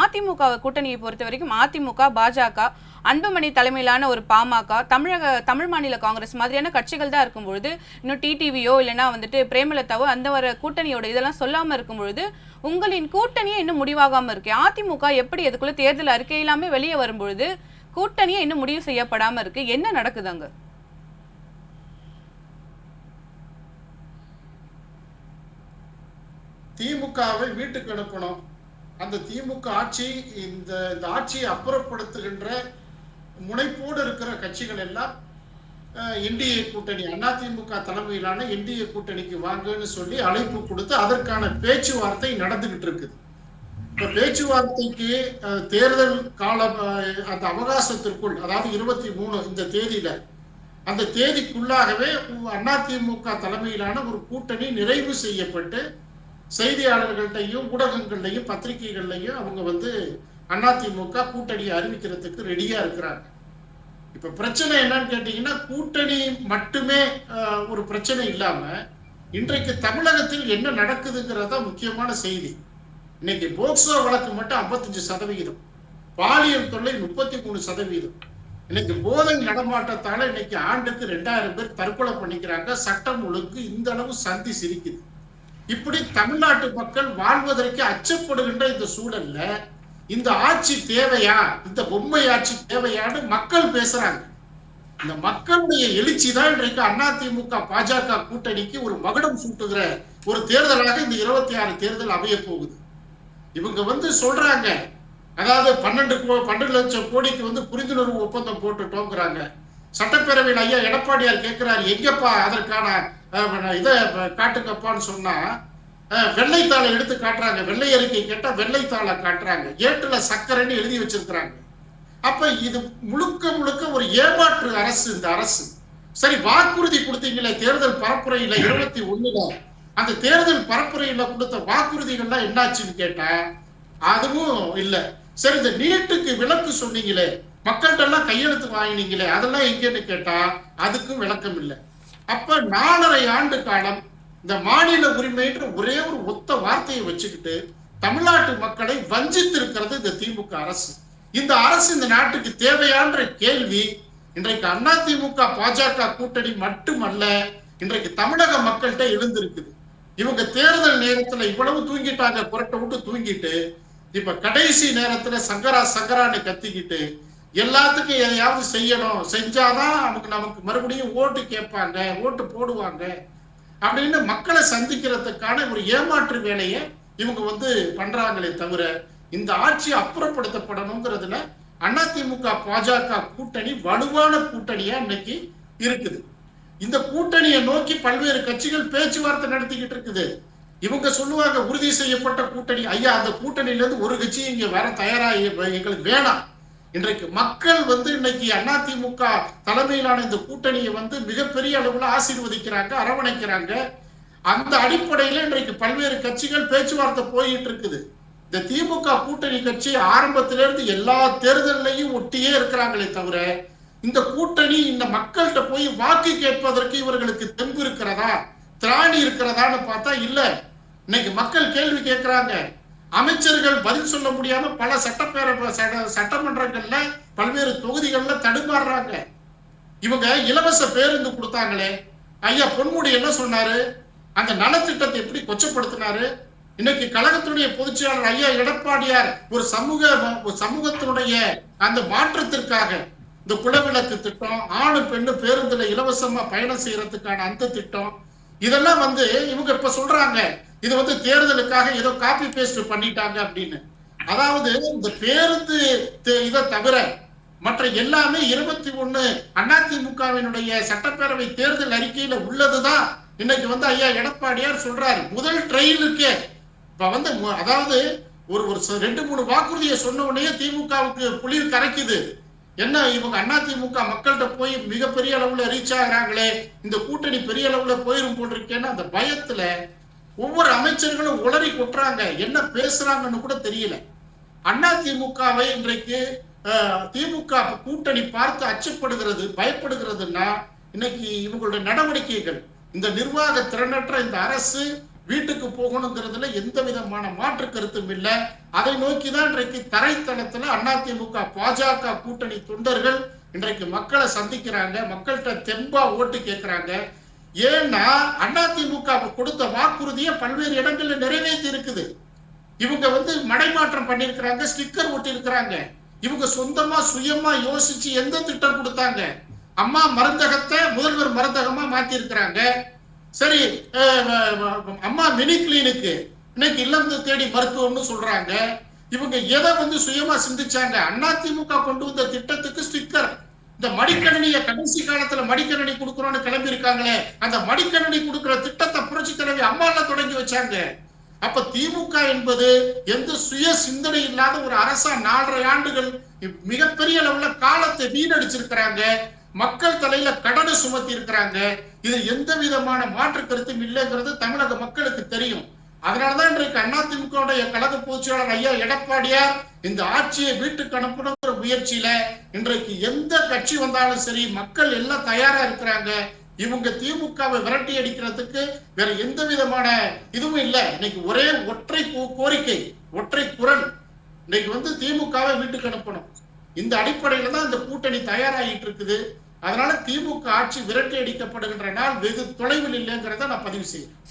அதிமுக கூட்டணியை பொறுத்த வரைக்கும் அதிமுக பாஜக அன்புமணி தலைமையிலான ஒரு பாமக தமிழக தமிழ் மாநில காங்கிரஸ் மாதிரியான கட்சிகள் தான் இருக்கும்பொழுது இன்னும் டிடிவியோ இல்லைன்னா வந்துட்டு பிரேமலதாவோ அந்த வர கூட்டணியோட இதெல்லாம் சொல்லாமல் இருக்கும் பொழுது உங்களின் கூட்டணியே இன்னும் முடிவாகாமல் இருக்கு. அதிமுக எப்படி அதுக்குள்ள தேர்தல் அறிக்கை எல்லாமே வெளியே வரும்பொழுது கூட்டணியே இன்னும் முடிவு செய்யப்படாமல் இருக்கு. என்ன நடக்குது அங்கே? திமுகவை வீட்டுக்கு அனுப்பணும் அந்த திமுக ஆட்சி இந்த இந்த ஆட்சியை அப்புறப்படுத்துகின்ற முனைப்போடு இருக்கிற கட்சிகள் எல்லாம் என்டிஏ கூட்டணி அதிமுக தலைமையிலான என்டிஏ கூட்டணிக்கு வாங்கன்னு சொல்லி அழைப்பு கொடுத்து அதற்கான பேச்சுவார்த்தை நடந்துகிட்டு இருக்குது. இப்ப பேச்சுவார்த்தைக்கு அஹ், தேர்தல் கால அந்த அவகாசத்திற்குள் அதாவது இருபத்தி மூணு இந்த தேதியில அந்த தேதிக்குள்ளாகவே அதிமுக தலைமையிலான ஒரு கூட்டணி நிறைவு செய்யப்பட்டு செய்தியாளர்கள்ட்டையும் ஊடகங்கள்லையும் பத்திரிகைகள்லையும் அவங்க வந்து அதிமுக கூட்டணியை அறிவிக்கிறதுக்கு ரெடியா இருக்கிறாங்க. இப்ப பிரச்சனை என்னன்னு கேட்டீங்கன்னா கூட்டணி மட்டுமே ஒரு பிரச்சனை இல்லாம இன்றைக்கு தமிழகத்தில் என்ன நடக்குதுங்கிறதா முக்கியமான செய்தி. இன்னைக்கு போக்சோ வழக்கு மட்டும் 55% சதவிகிதம். பாலியல் தொல்லை முப்பத்தி மூணு சதவீதம் இன்னைக்கு போதை நடமாட்டத்தால இன்னைக்கு ஆண்டுக்கு ரெண்டாயிரம் பேர் தற்கொலை பண்ணிக்கிறாங்க. சட்டம் ஒழுங்கு இந்த அளவு சந்தி சிரிக்குது. இப்படி தமிழ்நாட்டு மக்கள் வாழ்வதற்கு அச்சப்படுகின்ற இந்த சூழல்ல இந்த ஆட்சி தேவையா இந்த பொம்மை ஆட்சி தேவையான்னு மக்கள் பேசுறாங்க. இந்த மக்களுடைய எழுச்சி தான் இன்றைக்கு அதிமுக பாஜக கூட்டணிக்கு ஒரு மகுடம் சூட்டுகிற ஒரு தேர்தலாக இந்த இருபத்தி ஆறு தேர்தல் அமைய போகுது. இவங்க வந்து சொல்றாங்க அதாவது பன்னெண்டு கோ- பன்னெண்டு லட்சம் கோடிக்கு வந்து புரிந்துணர்வு ஒப்பந்தம் போட்டுட்டோங்கிறாங்க. சட்டப்பேரவையில் ஐயா எடப்பாடியார் கேட்கிறார் எங்கப்பா அதற்கான இதை காட்டுங்கப்பான்னு சொன்னா வெள்ளைத்தாளை எடுத்து காட்டுறாங்க. வெள்ளை அறிக்கை கேட்டா வெள்ளைத்தாளை காட்டுறாங்க. ஏட்டுல சக்கரைன்னு எழுதி வச்சிருக்கிறாங்க. அப்ப இது முழுக்க முழுக்க ஒரு ஏமாற்று அரசு இந்த அரசு. சரி வாக்குறுதி கொடுத்தீங்களே தேர்தல் பரப்புரையில இருபத்தி ஒண்ணுல. அந்த தேர்தல் பரப்புரையில கொடுத்த வாக்குறுதிகள்லாம் என்னாச்சுன்னு கேட்டா அதுவும் இல்ல. சரி இந்த நீட்டுக்கு விலக்கு சொன்னீங்களே மக்கள்கிட்ட எல்லாம் கையெழுத்து வாங்கினீங்களே அதெல்லாம் எங்கன்னு கேட்டா அதுக்கும் விளக்கம் இல்லை. அப்ப நாலரை ஆண்டு காலம் இந்த மாநில உரிமைன்ற ஒரே ஒரு ஒத்த வார்த்தையை வச்சுக்கிட்டு தமிழ்நாட்டு மக்களை வஞ்சித்திருக்கிறது இந்த திமுக அரசு. இந்த அரசு இந்த நாட்டுக்கு தேவையான்ற கேள்வி இன்றைக்கு அண்ணா திமுக பாஜக கூட்டணி மட்டுமல்ல இன்றைக்கு தமிழக மக்கள்கிட்ட எழுந்திருக்குது. இவங்க தேர்தல் நேரத்துல இவ்வளவு தூங்கிட்டாங்க புரட்ட விட்டு தூங்கிட்டு இப்ப கடைசி நேரத்துல சங்கரா சங்கரான்னு கத்திக்கிட்டு எல்லாத்துக்கும் எதையாவது செய்யணும். செஞ்சாதான் நமக்கு நமக்கு மறுபடியும் ஓட்டு கேட்பாங்க ஓட்டு போடுவாங்க அப்படின்னு மக்களை சந்திக்கிறதுக்கான ஒரு ஏமாற்று வேலையை இவங்க வந்து பண்றாங்களே தவிர இந்த ஆட்சி அப்புறப்படுத்தப்படணுங்கிறதுல அதிமுக பாஜக கூட்டணி வலுவான கூட்டணியா இன்னைக்கு இருக்குது. இந்த கூட்டணியை நோக்கி பல்வேறு கட்சிகள் பேச்சுவார்த்தை நடத்திக்கிட்டு இருக்குது. இவங்க சொல்லுவாங்க உறுதி செய்யப்பட்ட கூட்டணி. ஐயா அந்த கூட்டணியில இருந்து ஒரு கட்சி இங்க வர தயாரா? எங்களுக்கு வேணாம். இன்றைக்கு மக்கள் வந்து இன்னைக்கு அதிமுக தலைமையிலான இந்த கூட்டணியை வந்து மிகப்பெரிய அளவுல ஆசீர்வதிக்கிறாங்க அரவணைக்கிறாங்க. அந்த அடிப்படையில இன்றைக்கு பல்வேறு கட்சிகள் பேச்சுவார்த்தை போயிட்டு இருக்குது. இந்த திமுக கூட்டணி கட்சி ஆரம்பத்திலிருந்து எல்லா தேர்தல்லையும் ஒட்டியே இருக்கிறாங்களே தவிர இந்த கூட்டணி இந்த மக்கள்கிட்ட போய் வாக்கு கேட்பதற்கு இவர்களுக்கு தெம்பு இருக்கிறதா திராணி இருக்கிறதான்னு பார்த்தா இல்ல. இன்னைக்கு மக்கள் கேள்வி கேட்கிறாங்க. அமைச்சர்கள் பதில் சொல்ல முடியாம பல சட்டப்பேரவை சட்டமன்றங்கள்ல பல்வேறு தொகுதிகள்ல தடுமாறுறாங்க. இவங்க இலவச பேருந்து கொடுத்தாங்களே. ஐயா பொன்முடி என்ன சொன்னாரு? அந்த நலத்திட்டத்தை எப்படி கொச்சப்படுத்தினாரு? இன்னைக்கு கழகத்துடைய பொதுச்செயலாளர் ஐயா எடப்பாடியார் ஒரு சமூக ஒரு சமூகத்தினுடைய அந்த மாற்றத்திற்காக இந்த குலவிளக்கு திட்டம் ஆணு பெண்ணு பேருந்துல இலவசமா பயணம் செய்யறதுக்கான அந்த திட்டம் இதெல்லாம் வந்து இவங்க இப்ப சொல்றாங்க. இது வந்து தேர்தலுக்காக ஏதோ காப்பி பேஸ்ட் பண்ணிட்டாங்க அப்படின்னு. அதாவது இந்த பேருந்து இதை தவிர மற்ற எல்லாமே இருபத்தி ஒண்ணு அதிமுகவினுடைய சட்டப்பேரவை தேர்தல் அறிக்கையில உள்ளதுதான். இன்னைக்கு வந்து ஐயா எடப்பாடியார் சொல்றாரு முதல் ட்ரெயிலுக்கே இப்ப வந்து மு- அதாவது ஒரு ஒரு ரெண்டு மூணு வாக்குறுதியை சொன்ன உடனே திமுகவுக்கு புளிர் கரைக்குது. என்ன இவங்க அதிமுக மக்கள்கிட்ட போய் மிகப்பெரிய அளவுல ரீச் ஆகுறாங்களே இந்த கூட்டணி பெரிய அளவுல போயிரும் போட்டிருக்கேன்னு அந்த பயத்துல ஒவ்வொரு அமைச்சர்களும் உளறி கொட்டுறாங்க. என்ன பேசுறாங்கன்னு கூட தெரியல. திமுகவை இன்றைக்கு திமுக கூட்டணி பார்த்து அச்சப்படுகிறது பயப்படுகிறதுன்னா இன்னைக்கு இவங்களுடைய நடவடிக்கைகள் இந்த நிர்வாக திறனற்ற இந்த அரசு வீட்டுக்கு போகணுங்கிறதுல எந்த விதமான மாற்று கருத்தும் இல்லை. அதை நோக்கி தான் இன்றைக்கு தரைத்தளத்துல அதிமுக பாஜக கூட்டணி தொண்டர்கள் இன்றைக்கு மக்களை சந்திக்கிறாங்க. மக்கள்கிட்ட தெம்பா ஓட்டு கேட்கிறாங்க ஏன்னா அதிமுக கொடுத்த வாக்குறுதியை பல்வேறு இடங்கள்ல நிறைவேற்றி இருக்குது இவங்க வந்து மடைமாற்றம் பண்ணிருக்கிறாங்க ஸ்டிக்கர் ஒட்டி இருக்கிறாங்க இவங்க சொந்தமா சுயமா யோசிச்சு எந்த திட்டம் கொடுத்தாங்க? அம்மா மருந்தகத்தை முதல்வர் மருந்தகமா மாத்தி இருக்கிறாங்க சரி அம்மா மினி கிளினிக்கு இன்னைக்கு இல்லம் தேடி மருத்துவம்னு சொல்றாங்க. இவங்க எதை வந்து சுயமா சிந்திச்சாங்க? அதிமுக கொண்டு வந்த திட்டத்துக்கு ஸ்டிக்கர். இந்த மடிக்கணினிய கடைசி காலத்துல மடிக்கணினி கொடுக்கறோம்னு கிளம்பி இருக்காங்களே அந்த மடிக்கணினி கொடுக்கிற திட்டத்தை புரட்சி தலைவி அம்மால தொடங்கி வச்சாங்க. அப்ப திமுக என்பது எந்த சுய சிந்தனை இல்லாத ஒரு அரசா நாலரை ஆண்டுகள் மிகப்பெரிய அளவுல காலத்தை வீணடிச்சிருக்கிறாங்க. மக்கள் தலையில கடனை சுமத்தி இருக்கிறாங்க. இது எந்த விதமான மாற்று கருத்தும் இல்லைங்கிறது தமிழக மக்களுக்கு தெரியும். அதனாலதான் இன்றைக்கு அதிமுக கழக பொதுச்செயலாளர் ஐயா எடப்பாடியார் இந்த ஆட்சியை வீட்டுக்கு அனுப்பணும். முயற்சியில இன்றைக்கு எந்த கட்சி வந்தாலும் சரி மக்கள் எல்லாம் தயாரா இருக்கிறாங்க. இவங்க திமுகவை விரட்டி அடிக்கிறதுக்கு வேற எந்த விதமான இதுவும் இல்லை. இன்னைக்கு ஒரே ஒற்றை கோரிக்கை ஒற்றை குரல். இன்னைக்கு வந்து திமுகவை வீட்டுக்கு அனுப்பணும். இந்த அடிப்படையில தான் இந்த கூட்டணி தயாராகிட்டு இருக்குது. அதனால திமுக ஆட்சி விரட்டி அடிக்கப்படுகின்ற நாள் வெகு தொலைவில் இல்லைங்கிறத நான் பதிவு செய்யறேன்